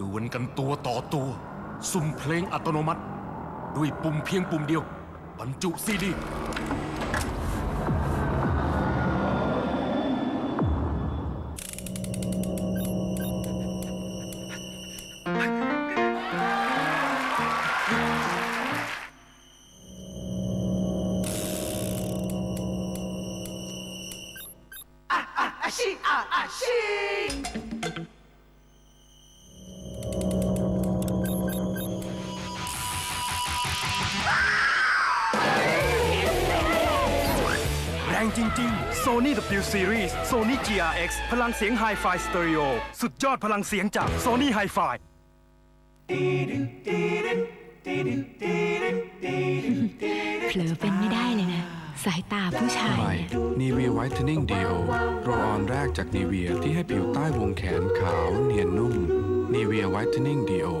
ดวลกันตัวต่อตัว สุ่มเพลงอัตโนมัติ ด้วยปุ่มเพียงปุ่มเดียว บรรจุซีดี Ashi, ah, ashi. แรง จริง ๆ Sony W Series Sony GRX พลังเสียง Hi-Fi Stereo สุดยอดพลังเสียงจาก Sony Hi-Fi เผลอเป็นไม่ได้เลยนะ สายตาผู้ชายใหม่ เนี่ย Nivea Whitening Deo โรลออนแรกจาก Nivea ที่ให้ผิวใต้วงแขนขาวเนียนนุ่ม Nivea Whitening Deo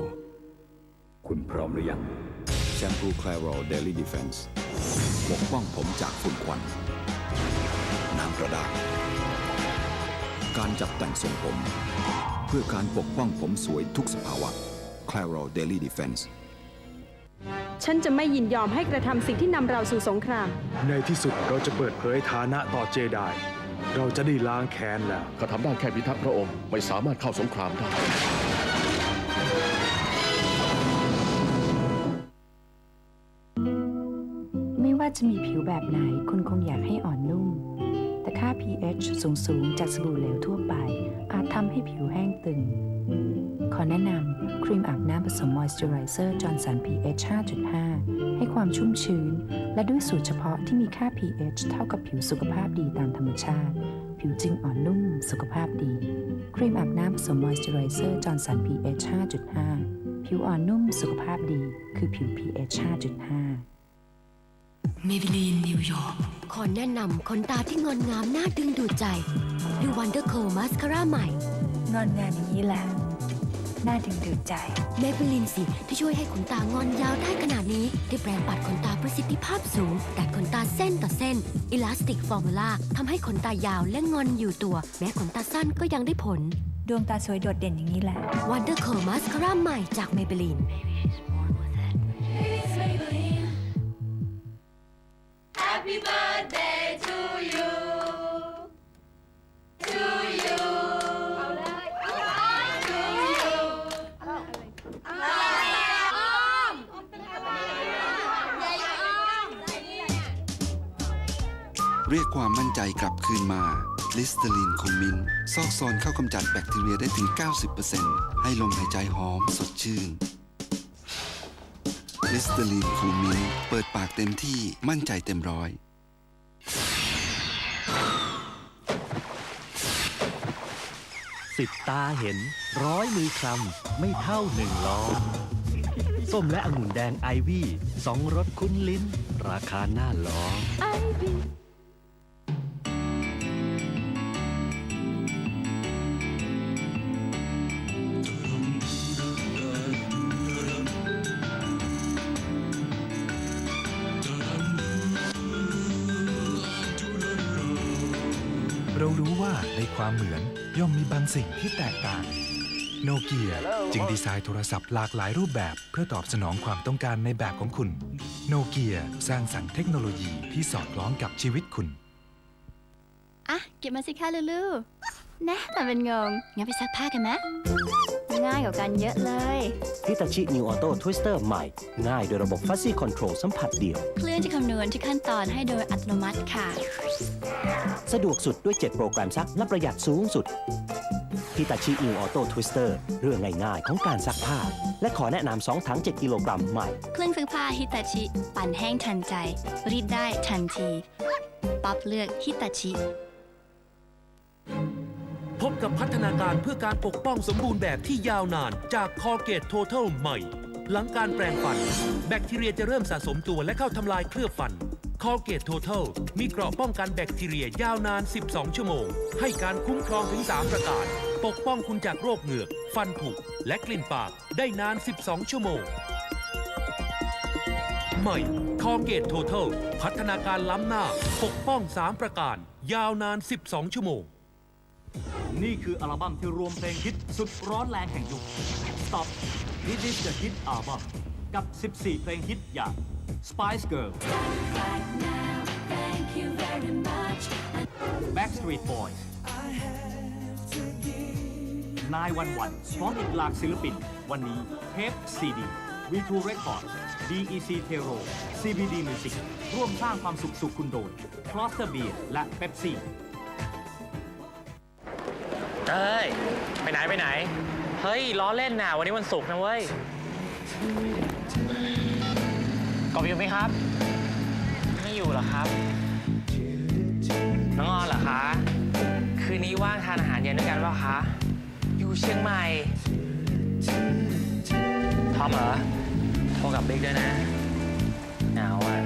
คุณพร้อมหรือยัง แชมพูคล a r o l Daily Defense ปกป้องผมจากฝุ่นควันน้ำก ระดาษ การจัดแต่งทรงผม เพื่อการปกป้องผมสวยทุกสภาวะ c l a r o l Daily Defense ฉันจะไม่ยินยอมให้กระทำสิ่งที่นำเราสู่สงคราม ในที่สุดเราจะเปิดเผยฐานะต่อเจไดเราจะได้ล้างแค้นแล้วเขาทำได้แค่พิทักษ์พระองค์ไม่สามารถเข้าสงครามได้ ไม่ว่าจะมีผิวแบบไหน คุณคงอยากให้อ่อนนุ่มแต่ ค่า pH สูงสูงจากสบู่เหลวทั่วไป อาจทำให้ผิวแห้งตึง ขอแนะนำครีมอาบน้ำผสมมอยส์เจอไรเซอร์จอร์นสัน pH 5.5 ให้ความชุ่มชื้น และด้วยสูตรเฉพาะที่มีค่า pH เท่ากับผิวสุขภาพดีตามธรรมชาติ ผิวจึงอ่อนนุ่ม สุขภาพดี ครีมอาบน้ำผสมมอยส์เจอไรเซอร์จอร์นสัน pH 5.5 ผิวอ่อนนุ่ม สุขภาพดี คือผิว pH 5.5 เมบิลีนนิวยอร์กขอแนะนำขนตาที่งดงามน่าดึงดูดใจด้วย Wonder Co Mascara ใหม่ งอนงานอย่างนี้แหละ น่าดึงดูดใจ เมเบลินสิที่ช่วยให้ขนตางอนยาวได้ขนาดนี้ด้วยแปรงปัดขนตาประสิทธิภาพสูง ดัดขนตาเส้นต่อเส้น Elastic Formula ทำให้ขนตายาวและงอนอยู่ตัว แม้ขนตาสั้นก็ยังได้ผล ดวงตาสวยโดดเด่นอย่างนี้แหละ Wonder Co Mascara ใหม่จาก Maybelline Happy birthday to you. To you. To you. เรียกความมั่นใจกลับคืนมา ลิสเตอรีนคูมิน ซอกซอนเข้ากำจัดแบคทีเรียได้ถึง 90%ให้ลมหายใจหอมสดชื่น ลิสเตอรีนคูมินเปิดปากเต็มที่มั่นใจเต็มร้อย สิบตาเห็นร้อยมือคลำไม่เท่าหนึ่งล้อ ส้มและองุ่นแดงไอวี่สองรสคุ้นลิ้น ราคาหน้าล้อ เรารู้ว่าในความเหมือนย่อมมีบางสิ่งที่แตกต่าง โนเกียจึงดีไซน์โทรศัพท์หลากหลายรูปแบบเพื่อตอบสนองความต้องการในแบบของคุณ โนเกียสร้างสรรค์เทคโนโลยีที่สอดคล้องกับชีวิตคุณ อะ เก็บมาสิคะลูลูนะแต่เป็นงง งั้นไปซักผ้ากันไหม ง่ายกว่ากันเยอะเลย ฮิตาชิ New Auto Twister ใหม่ ง่ายโดยระบบ Fuzzy Control สัมผัสเดียว เคลื่อนจะคำนวณที่ขั้นตอนให้โดยอัตโนมัติค่ะ สะดวกสุดด้วย 7 โปรแกรมซักและประหยัดสูงสุดฮิตาชิ New Auto Twister เรื่องง่ายๆ ของการซักผ้า และขอแนะนำ2ถัง 7 กิโลกรัมใหม่ เครื่องซักผ้าฮิตาชิ ปั่นแห้งทันใจ รีดได้ทันทีปั๊บเลือกฮิตาชิ พบกับพัฒนาการเพื่อการปกป้องสมบูรณ์แบบที่ยาวนานจาก Colgate Total ใหม่ หลังการแปรงฟัน แบคทีเรียจะเริ่มสะสมตัวและเข้าทำลายเคลือบฟัน Colgate Total มีเกราะป้องกันแบคทีเรียยาวนาน 12 ชั่วโมง ให้การคุ้มครองถึง 3 ประการ ปกป้องคุณจากโรคเหงือก ฟันผุและกลิ่นปากได้นาน 12 ชั่วโมง ใหม่ Colgate Total พัฒนาการล้ำหน้า ปกป้อง 3 ประการ ยาวนาน 12 ชั่วโมง นี่คืออัลบั้มที่รวมเพลงฮิตสุดร้อนแรงแห่งยุค Stop This is the hit album กับ 14 เพลงฮิตอย่าง Spice Girl Backstreet Boys 911พร้อมอีกหลากศิลปิน วันนี้เทป CD V2 Records DEC Tero CBD Music ร่วมสร้างความสุขสุขคุณโดย Cluster Beer และ Pepsi เอ้ย ไปไหนไปไหน เฮ้ย ล้อเล่นน่ะ วันนี้วันศุกร์นะเว้ยกอบอยู่ไหมครับ ไม่อยู่เหรอครับ น้องออนเหรอคะ คืนนี้ว่างทานอาหารเย็นด้วยกันเปล่าคะ อยู่เชียงใหม่ ทอมเหรอ โทรกับบิ๊กด้วยนะหงาวอะ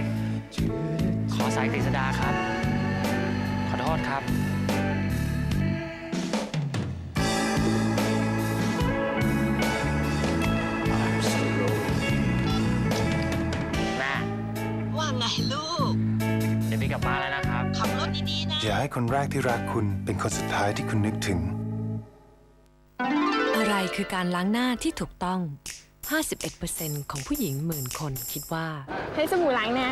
ขอสายกฤษดาครับ ขอโทษครับ อย่าให้คนแรกที่รักคุณเป็นคนสุดท้ายที่คุณนึกถึง อะไรคือการล้างหน้าที่ถูกต้อง 51%ของผู้หญิงหมื่นคนคิดว่าให้สบู่ล้างหน้า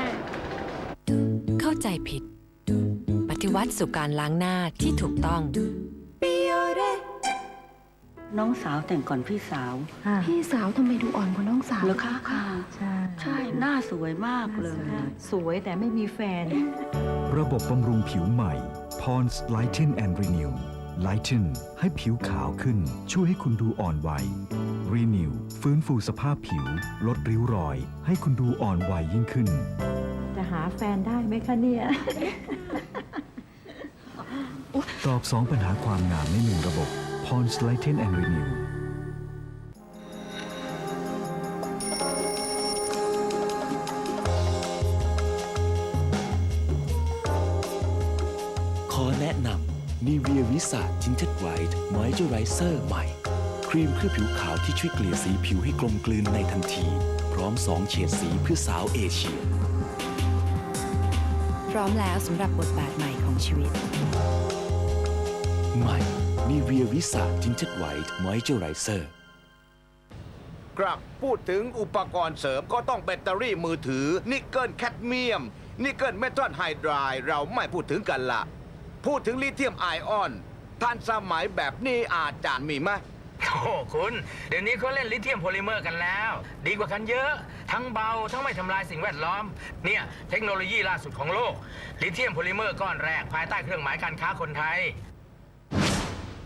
เข้าใจผิด ปฏิวัติสู่การล้างหน้าที่ถูกต้อง น้องสาวแต่งก่อนพี่สาวพี่สาวทำไมดูอ่อนกว่าน้องสาวเหรอคะค่ะ ใช่ ใช่ หน้าสวยมากเลย สวยแต่ไม่มีแฟน ระบบบำรุงผิวใหม่ Pond's Lighten and Renew Lighten ให้ผิวขาวขึ้น ช่วยให้คุณดูอ่อนวัย Renew ฟื้นฟูสภาพผิว ลดริ้วรอย ให้คุณดูอ่อนวัยยิ่งขึ้น จะหาแฟนได้ไหมคะเนี่ย ตอบ2ปัญหาความงามในหนึ่งระบบ Pond's Lighten and Renew นีเวียวิสาจินเท d ไวท์มอยเจอไรเซอร์ใหม่ ครีมเคลือบผิวขาวที่ช่วยเกลี่ยสีผิวให้กลมกลืนในทันที พร้อม 2 เฉดสีเพื่อสาวเอเชีย พร้อมแล้วสำหรับบทบาทใหม่ของชีวิต ใหม่นีเวียวิสาจินเท d ไวท์มอยเจอไรเซอร์ครับพูดถึงอุปกรณ์เสริมก็ต้องแบตเตอรี่มือถือ นิกเกิลแคดเมียม นิกเกิลเมทัลไฮดรายเราไม่พูดถึงกันละ พูดถึงลิเธียมไอออน ท่านสมัยแบบนี้อาจารย์มีไหมโอ้โหคุณ เดี๋ยวนี้เขาเล่นลิเธียมโพลิเมอร์กันแล้ว ดีกว่ากันเยอะ ทั้งเบา ทั้งไม่ทำลายสิ่งแวดล้อม เนี่ย เทคโนโลยีล่าสุดของโลก ลิเธียมโพลิเมอร์ก้อนแรก ภายใต้เครื่องหมายการค้าคนไทย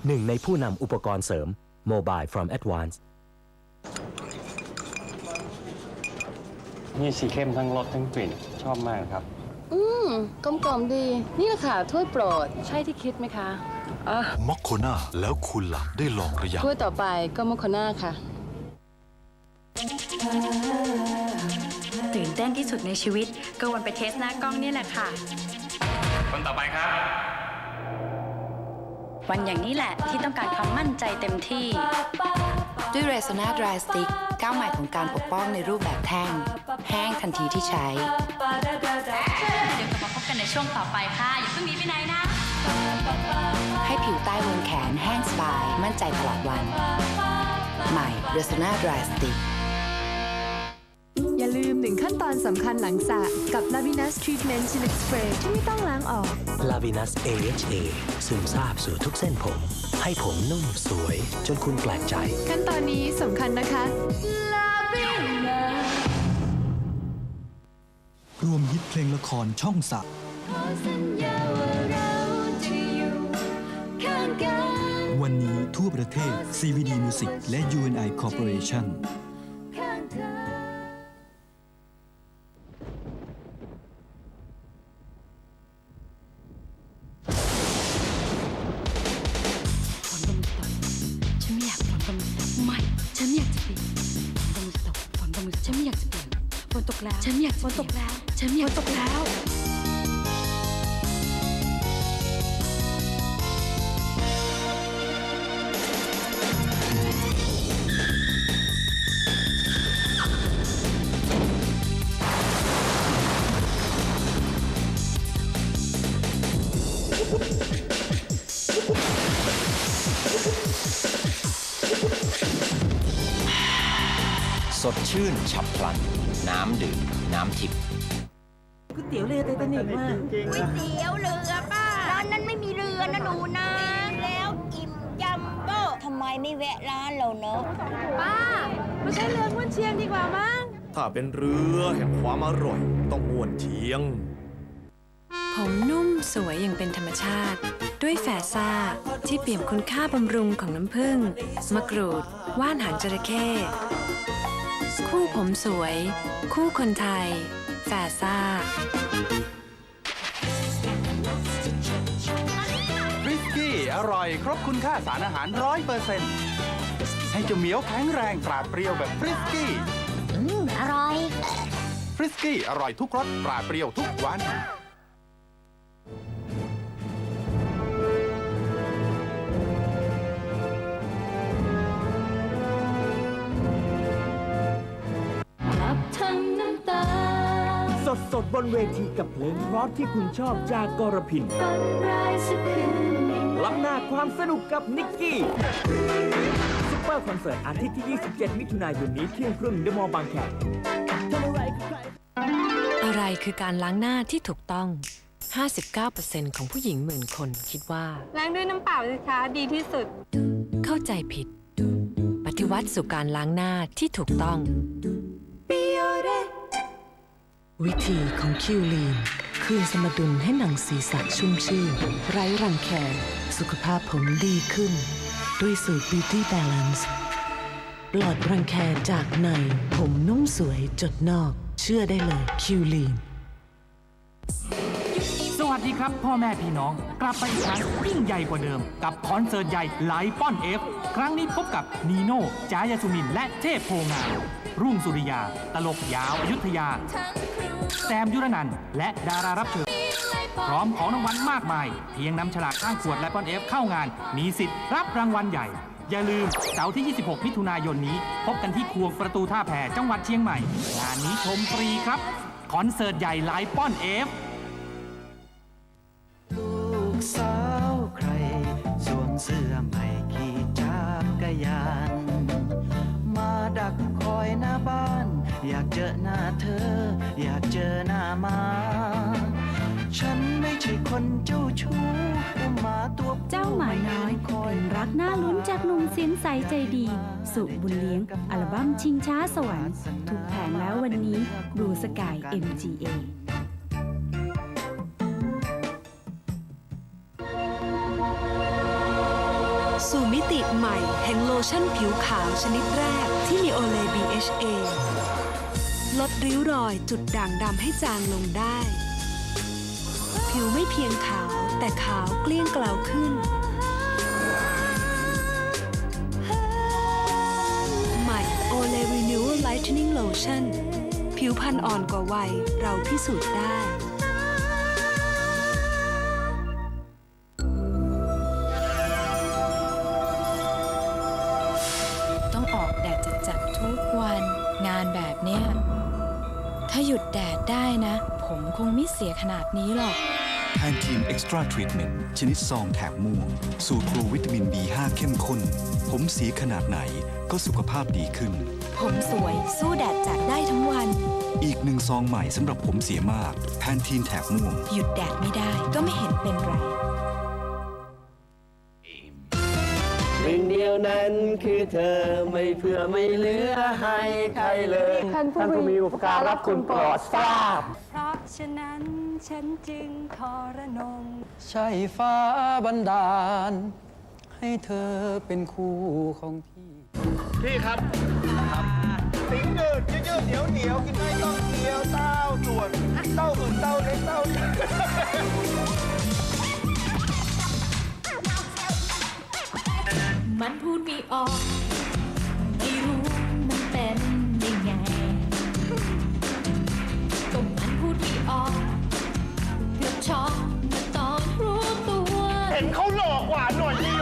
หนึ่งในผู้นำอุปกรณ์เสริม Mobile from Advance นี่สีเข้มทั้งรสทั้งกลิ่นชอบมากครับ อืมกลมกล่อมดี นี่แหละค่ะถ้วยโปรด ใช่ที่คิดไหมคะอะ มอคโคนาแล้วคุณล่ะได้ลองหรือยังถ้วยต่อไปก็มอคโคน่าค่ะ ตื่นเต้นที่สุดในชีวิตก็วันไปเทสหน้ากล้องนี่แหละค่ะ คนต่อไปครับ วันอย่างนี้แหละที่ต้องการความมั่นใจเต็มที่ ด้วย r e s o n a Dry Stick ก้าวใหม่ของการปกป้องในรูปแบบแท่ง แห้งทันทีที่ใช้ เดี๋ยวกลับมาพบกันในช่วงต่อไปค่ะ อย่าเพิ่งหนีไปไหนนะ ให้ผิวใต้วงแขนแห้งสบาย มั่นใจตลอดวัน ใหม่ r e s o n a Dry Stick อย่าลืมหนึ่งขั้นตอนสำคัญหลังสระกับ Lavinas Treatment Silk Spray ที่ไม่ต้องล้างออก Lavinas AHA ซึมซาบสู่ทุกเส้นผม ให้ผมนุ่มสวย จนคุณแปลกใจ ขั้นตอนนี้สำคัญนะคะรวมฮิตเพลงละครช่องสัก วันนี้ทั่วประเทศ CVD Music และ UNI Corporation ชื่นฉับพลัน น้ำดื่ม น้ำทิพย์ก๋วยเตี๋ยวเรือไททานิกมากก๋วยเตี๋ยวเรือป้าร้านนั้นไม่มีเรือนะหนูนะแล้วอิ่มจัมโบ้ทำไมไม่แวะร้านเราเนอะป้าไม่ใช่เรือกุนเชียงดีกว่ามั้งถ้าเป็นเรือแห่งความอร่อย ต้องอ้วนเชียง ผมนุ่มสวยอย่างเป็นธรรมชาติ ด้วยแฟซ่าที่เปี่ยมคุณค่าบำรุงของน้ำผึ้งมะกรูด ว่านหางจระเข้ คู่ผมสวย คู่คนไทย แฟซ่าฟริสกี้ อร่อยครบคุณค่าสารอาหารร้อยเปอร์เซ็นต์ให้เจ้าเหมียวแข็งแรงปราดเปรียวแบบฟริสกี้ อืม อร่อย ฟริสกี้ อร่อยทุกรสปราดเปรียวทุกวัน สดสดบนเวทีกับเพลงเพราะที่คุณชอบจากกรพิน ฝันร้ายสักคืนล้ำหน้าความสนุกกับนิกกี้ซุปเปอร์คอนเสิร์ตอาทิตย์ที่ 27 มิถุนายนนี้เที่ยงครึ่งเดอะมอลล์บางแค อะไรคือการล้างหน้าที่ถูกต้อง 59%ของผู้หญิงหมื่นคนคิดว่า ล้างด้วยน้ำเปล่าสิคะดีที่สุด เข้าใจผิด ปฏิวัติสู่การล้างหน้าที่ถูกต้อง วิธีของคิวลีน คืนสมดุลให้หนังศีรษะชุ่มชื่น ไร้รังแค สุขภาพผมดีขึ้น ด้วยสูตร Beauty Balance ปลอดรังแคจากในผมนุ่มสวยจดนอก เชื่อได้เลยคิวลีน วัสดีครับ พ่อแม่พี่น้อง กลับไปอีกครั้งยิ่งใหญ่กว่าเดิม กับคอนเสิร์ตใหญ่ไลป้อนเอฟครั้งนี้พบกับนีโน่จายาสุมิน และเทพโพงามรุ่งสุริยา ตลกยาวอยุธยา แซมยุรนันท์และดารารับเชิญพร้อมของรางวัลมากมาย เพียงนำฉลากข้างขวดและป้อนเอฟเข้างาน มีสิทธิ์รับรางวัลใหญ่ อย่าลืมเสาร์ที่ 26 มิถุนายนนี้ พบกันที่ครัวงประตูท่าแพจังหวัดเชียงใหม่ งานนี้ชมฟรีครับ คอนเสิร์ตใหญ่ไลป้อนเอฟ อยากเจอหน้าเธอ อยากเจอหน้ามา ฉันไม่ใช่คนเจ้าชู้อุ้มหมาตัวเจ้าหมาน้อยเพลงรักน่าลุ้นจากหนุ่มเสียงใสใจดี สุบุญเลี้ยง อัลบั้มชิงช้าสวรรค์ถูกแผงแล้ววันนี้บลูสกาย MGA สู่มิติใหม่แห่งโลชั่นผิวขาวชนิดแรกที่มีโอเล BHA ลดริ้วรอยจุดด่างดำให้จางลงได้ ผิวไม่เพียงขาวแต่ขาวเกลี้ยงเกลาขึ้น ใหม่ Olay Renewal Lightening Lotion ผิวพรรณอ่อนกว่าวัยเราพิสูจน์ได้ หยุดแดดได้นะ ผมคงไม่เสียขนาดนี้หรอก แพนทีนเอ็กซ์ตร้าทรีทเมนต์ชนิดซองแถบม่วง สูตรโปรวิตามิน B5 เข้มข้น ผมสีขนาดไหนก็สุขภาพดีขึ้น ผมสวยสู้แดดจัดได้ทั้งวัน อีกหนึ่งซองใหม่สำหรับผมเสียมาก แพนทีนแถบม่วง หยุดแดดไม่ได้ก็ไม่เห็นเป็นไร ยวนั้นคือเธอไม่เพื่อไม่เหลือให้ใครเลยท่านผู้มีอุปการะคุณโปรดทราบ เพราะฉะนั้นฉันจึงขอระนม ใช่ฟ้าบันดาล ให้เธอเป็นคู่ของพี่ พี่ครับสิงยืดยืดเหนียวเหนียวกินได้ต้องเดียวเต้าส่วนเต้าอื่นเต้าเล็กเต้า มันพูดไม่ออก ไม่รู้มันเป็นยังไง ก็มันพูดไม่ออกเกือบช็อกมาตอนรู้ตัว เห็นเขาหลอกหวานหน่อยดี